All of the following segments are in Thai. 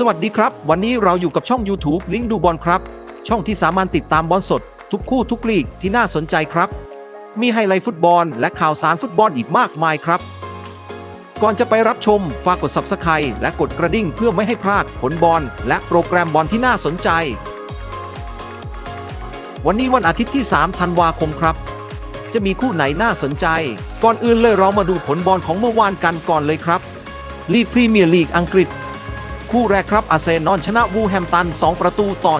สวัสดีครับ วันนี้เราอยู่กับช่อง YouTube ลิงก์ดูบอลครับ ช่องที่สามารถติดตามบอลสด ทุกคู่ทุกลีกที่น่าสนใจครับ มีไฮไลท์ฟุตบอล และข่าวสารฟุตบอลอีกมากมายครับ ก่อนจะไปรับชมฝากกด Subscribe และกดกระดิ่งเพื่อไม่ให้พลาดผลบอลและโปรแกรมบอลที่น่าสนใจ วันนี้วันอาทิตย์ที่ 3 ธันวาคมครับ จะมีคู่ไหนน่าสนใจ ก่อนอื่นเลยเรามาดูผลบอลของเมื่อวานกันก่อนเลยครับลีกพรีเมียร์ลีกอังกฤษ คู่แรกครับอาเซนอลชนะวูแฮมตัน 2 ประตูต่อ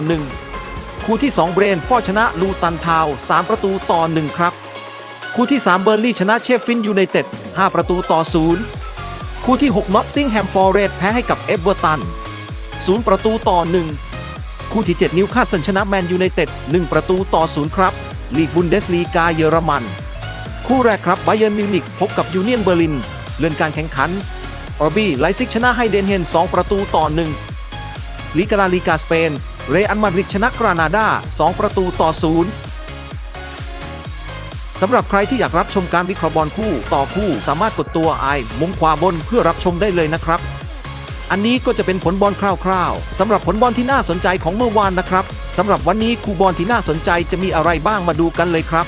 1 คู่ที่ 2 เบรนฟอร์ชนะลูตันทาว 3 ประตูต่อ 1 ครับ คู่ที่ 3 เบอร์ลี่ชนะเชฟฟินยูไนเต็ด 5 ประตูต่อ 0 คู่ที่ 6 นอตติงแฮมฟอร์เรสแพ้ให้กับเอเวอร์ตัน 0 ประตูต่อ 1 คู่ที่ 7 นิวคาสเซิลชนะแมนยูไนเต็ด 1 ประตูต่อ 0 ครับ ลีกบุนเดสลีกาเยอรมัน คู่แรกครับไบเยิร์มิวนิกพบกับยูเนียนเบอร์ลินเลื่อนการแข่งขัน ออร์บี้ไลซิกชนะให้เดนเฮน 2 ประตูต่อ 1ลีกาลาลีกาสเปน เรอัลมาดริดชนะกรานาดา 2 ประตูต่อ 0 สำหรับใครที่อยากรับชมการวิเคราะห์บอลคู่ต่อคู่สามารถกดตัวไอมุมขวาบนเพื่อรับชมได้เลยนะครับ อันนี้ก็จะเป็นผลบอลคร่าวๆสำหรับผลบอลที่น่าสนใจของเมื่อวานนะครับสำหรับวันนี้คู่บอลที่น่าสนใจจะมีอะไรบ้างมาดูกันเลยครับ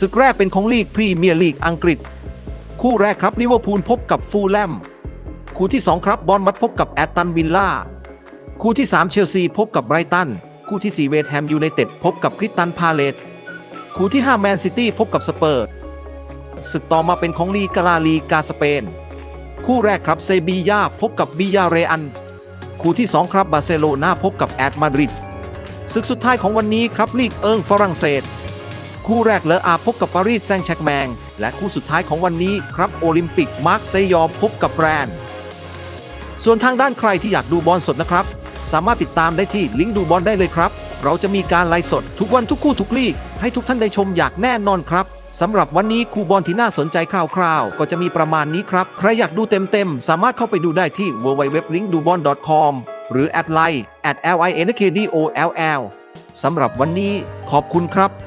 ศึกแรกเป็นของลีกพรีเมียร์ลีกอังกฤษ คู่แรกครับลิเวอร์พูลพบกับฟูลแลม คู่ที่ 2 ครับบอลมัดพบกับแอตตันวิลล่า คู่ที่ 3 เชลซีพบกับไบรตัน คู่ที่ 4 เวสต์แฮมยูไนเต็ดพบกับคริสตันพาเลต คู่ที่ 5 แมนซิตี้พบกับสเปอร์ศึกต่อมาเป็นของลีกาลาลีกาสเปน คู่แรกครับเซบียาพบกับบิยาเรอัน คู่ที่ 2 ครับบาร์เซโลนาพบกับแอตมาดริดศึกสุดท้ายของวันนี้ครับลีกเอิงฝรั่งเศส คู่แรกเลออาพบกับปารีสแซงต์แชกแมง และคู่สุดท้ายของวันนี้ครับโอลิมปิกมาร์กเซยอพบกับแบรนด์ ส่วนทางด้านใครที่อยากดูบอลสดนะครับ สามารถติดตามได้ที่ลิงก์ดูบอลได้เลยครับ เราจะมีการไลฟ์สดทุกวันทุกคู่ทุกลีกให้ทุกท่านได้ชมอย่างแน่นอนครับสำหรับวันนี้คู่บอลที่น่าสนใจคร่าวๆ ก็จะมีประมาณนี้ครับ ใครอยากดูเต็มๆ สามารถเข้าไปดูได้ที่ www.linkdubon.com หรือแอดไลน์ @linkdoll สำหรับวันนี้ขอบคุณครับ